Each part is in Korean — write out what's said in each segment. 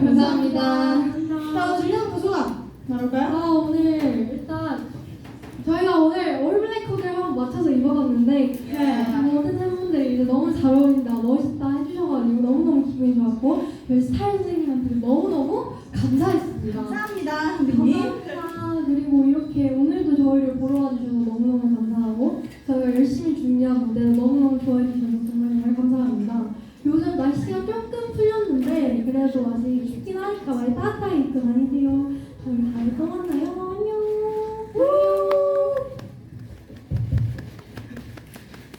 감사합니다. 자, 중요한 부수가 나올까요? 아 오늘 일단 저희가 오늘 올블랙 코드를 한번 맞춰서 입어봤는데 네. 모든 팬분들이 이제 너무 잘 어울린다, 멋있다 해주셔가지고 너무너무 기분이 좋았고 저희 스타일 선생님한테 너무너무 감사했습니다. 감사합니다, 선생님. 감사합니다. 그리고 이렇게 오늘도 저희를 보러 와주셔서 너무너무 감사하고 저희가 열심히 준비한 무대를 너무너무 좋아해 주셔서 정말 정말 감사합니다. 요즘 날씨가 조금 풀렸는데 그래도 아직 춥긴 하니까 많이 따뜻하게 입고 다니세요. 저희 다음에 또 만나요. 안녕.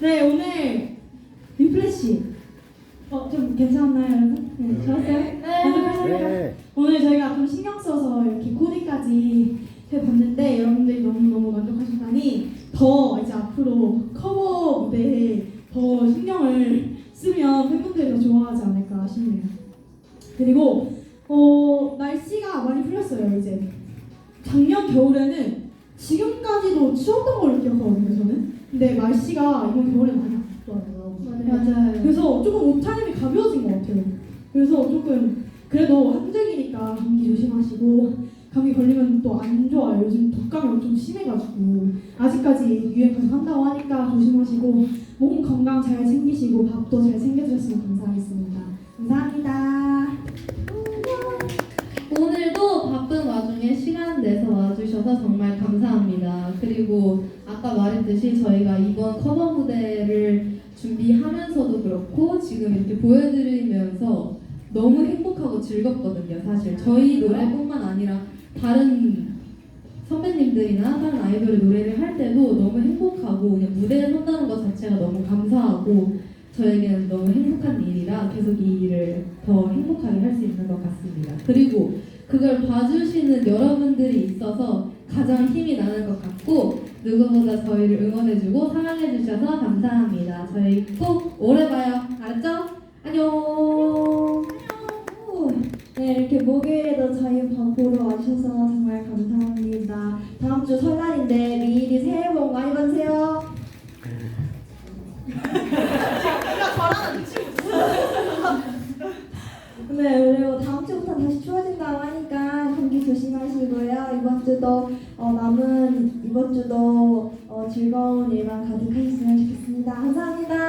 네, 오늘 리플래시. 어, 좀 괜찮았나요, 여러분? 네, 좋았어요? 만족하셨나요? 네. 오늘 저희가 좀 신경 써서 이렇게 코디까지 해봤는데 여러분들이 너무너무 만족하셨다니 더 이제 앞으로 커버 무대에 더 신경을 쓰면 팬분들이 더 좋아하지 않을까 싶네요. 그리고 어, 날씨가 많이 풀렸어요, 이제. 작년 겨울에는 지금까지도 추웠던 걸 기억하거든요, 저는. 근데 날씨가 이번 겨울에 많이 안 춥더라고요. 맞아요. 그래서 조금 옷 차림이 가벼워진 것 같아요. 그래서 조금 그래도 한적이니까 감기 조심하시고 감기 걸리면 또 안 좋아요. 요즘 독감이 엄청 심해가지고 아직까지 유행 계속 한다고 하니까 조심하시고 몸 건강 잘 챙기시고 밥도 잘 챙겨주셨으면 감사하겠습니다. 감사합니다. 오늘도 와중에 시간 내서 와주셔서 정말 감사합니다. 그리고 아까 말했듯이 저희가 이번 커버 무대를 준비하면서도 그렇고 지금 이렇게 보여드리면서 너무 행복하고 즐겁거든요. 사실 저희 노래뿐만 아니라 다른 선배님들이나 다른 아이돌의 노래를 할 때도 너무 행복하고 그냥 무대에 선다는 것 자체가 너무 감사하고 저에게는 너무 행복한 일이라 계속 이 일을 더 행복하게 할 수 있는 것 같습니다. 그리고 그걸 봐주시는 여러분들이 있어서 가장 힘이 나는 것 같고 누구보다 저희를 응원해주고 사랑해주셔서 감사합니다. 저희 꼭 오래 봐요. 알았죠? 안녕. 네, 이렇게 목요일에도 저희 밥 보러 와주셔서 정말 감사합니다. 다음 주 설날인데 미리 새해 복 많이 받으세요. 네, 감기 조심하시고요. 이번 주도 어, 남은 이번 주도 어, 즐거운 일만 가득하셨으면 좋겠습니다. 감사합니다.